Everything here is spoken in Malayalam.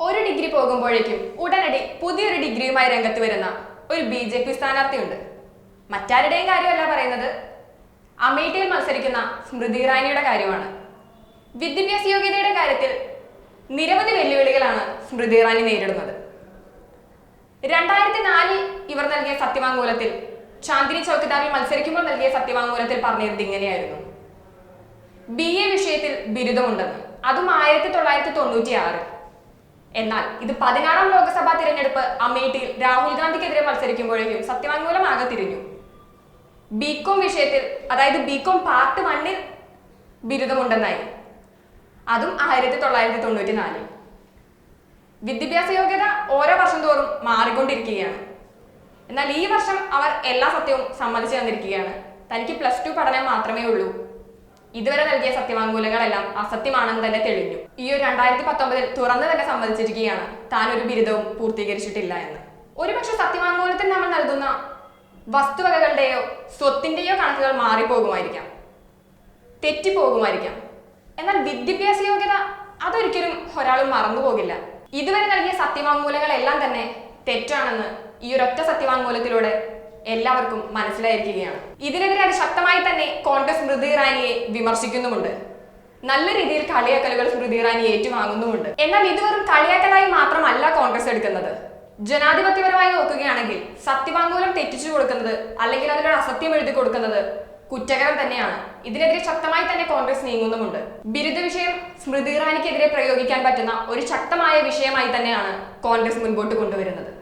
ഒരു ഡിഗ്രി പോകുമ്പോഴേക്കും ഉടനടി പുതിയൊരു ഡിഗ്രിയുമായി രംഗത്ത് വരുന്ന ഒരു ബി ജെ പി സ്ഥാനാർത്ഥിയുണ്ട്. മറ്റാരുടെയും കാര്യമല്ല പറയുന്നത്. അമേഠിയിൽ മത്സരിക്കുന്ന സ്മൃതി ഇറാനിയുടെ കാര്യമാണ്. വിദ്യാഭ്യാസ യോഗ്യതയുടെ കാര്യത്തിൽ നിരവധി വെല്ലുവിളികളാണ് സ്മൃതി ഇറാനി നേരിടുന്നത്. രണ്ടായിരത്തി നാലിൽ ഇവർ നൽകിയ സത്യവാങ്മൂലത്തിൽ ചാന്ദിനി ചൗക്കിദാറിൽ മത്സരിക്കുമ്പോൾ നൽകിയ സത്യവാങ്മൂലത്തിൽ പറഞ്ഞിരുന്നത് ഇങ്ങനെയായിരുന്നു. ബി എ വിഷയത്തിൽ ബിരുദമുണ്ടെന്ന്. അതും ആയിരത്തി തൊള്ളായിരത്തി തൊണ്ണൂറ്റി ആറ് എന്നാൽ ഇത് പതിനാറാം ലോക്സഭാ തിരഞ്ഞെടുപ്പ് അമേഠിയിൽ രാഹുൽ ഗാന്ധിക്കെതിരെ മത്സരിക്കുമ്പോഴേക്കും സത്യവാങ്മൂലം ആകെ തിരിഞ്ഞു. ബികോം വിഷയത്തിൽ അതായത് ബികോം പാർട്ട് വണ്ണിൽ ബിരുദമുണ്ടെന്നായി. അതും ആയിരത്തി തൊള്ളായിരത്തി തൊണ്ണൂറ്റി നാലിൽ വിദ്യാഭ്യാസ യോഗ്യത ഓരോ വർഷം തോറും മാറിക്കൊണ്ടിരിക്കുകയാണ്. എന്നാൽ ഈ വർഷം അവർ എല്ലാ സത്യവും സമ്മതിച്ചു തന്നിരിക്കുകയാണ്. തനിക്ക് പ്ലസ് ടു പഠനം മാത്രമേ ഉള്ളൂ. ഇതുവരെ നൽകിയ സത്യവാങ്മൂലങ്ങളെല്ലാം അസത്യമാണെന്ന് തന്നെ തെളിഞ്ഞു. ഈ ഒരു രണ്ടായിരത്തി പത്തൊമ്പതിൽ തുറന്നു തന്നെ സമ്മതിച്ചിരിക്കുകയാണ് താൻ ഒരു ബിരുദവും പൂർത്തീകരിച്ചിട്ടില്ല എന്ന്. ഒരുപക്ഷെ സത്യവാങ്മൂലത്തിൽ നമ്മൾ നൽകുന്ന വസ്തുവകകളുടെയോ സ്വത്തിന്റെയോ കണക്കുകൾ മാറിപ്പോകുമായിരിക്കാം. തെറ്റിപ്പോകുമായിരിക്കാം. എന്നാൽ വിദ്യാഭ്യാസ യോഗ്യത അതൊരിക്കലും ഒരാളും മറന്നു പോകില്ല. ഇതുവരെ നൽകിയ സത്യവാങ്മൂലങ്ങളെല്ലാം തന്നെ തെറ്റാണെന്ന് ഈ ഒരൊറ്റ സത്യവാങ്മൂലത്തിലൂടെ എല്ലാവർക്കും മനസ്സിലായിരിക്കുകയാണ്. ഇതിനെതിരെ അത് ശക്തമായി തന്നെ കോൺഗ്രസ് സ്മൃതി ഇറാനിയെ വിമർശിക്കുന്നുമുണ്ട്. നല്ല രീതിയിൽ കളിയാക്കലുകൾ സ്മൃതി ഇറാനി ഏറ്റുവാങ്ങുന്നുമുണ്ട്. എന്നാൽ ഇത് വെറും കളിയാക്കലായി മാത്രമല്ല കോൺഗ്രസ് എടുക്കുന്നത്. ജനാധിപത്യപരമായി നോക്കുകയാണെങ്കിൽ സത്യവാങ്മൂലം തെറ്റിച്ചു കൊടുക്കുന്നത് അല്ലെങ്കിൽ അതിലൊരു അസത്യം എഴുതി കൊടുക്കുന്നത് കുറ്റകരം തന്നെയാണ്. ഇതിനെതിരെ ശക്തമായി തന്നെ കോൺഗ്രസ് നീങ്ങുന്നുമുണ്ട്. ബിരുദ വിഷയം സ്മൃതി ഇറാനിക്കെതിരെ പ്രയോഗിക്കാൻ പറ്റുന്ന ഒരു ശക്തമായ വിഷയമായി തന്നെയാണ് കോൺഗ്രസ് മുൻപോട്ട് കൊണ്ടുവരുന്നത്.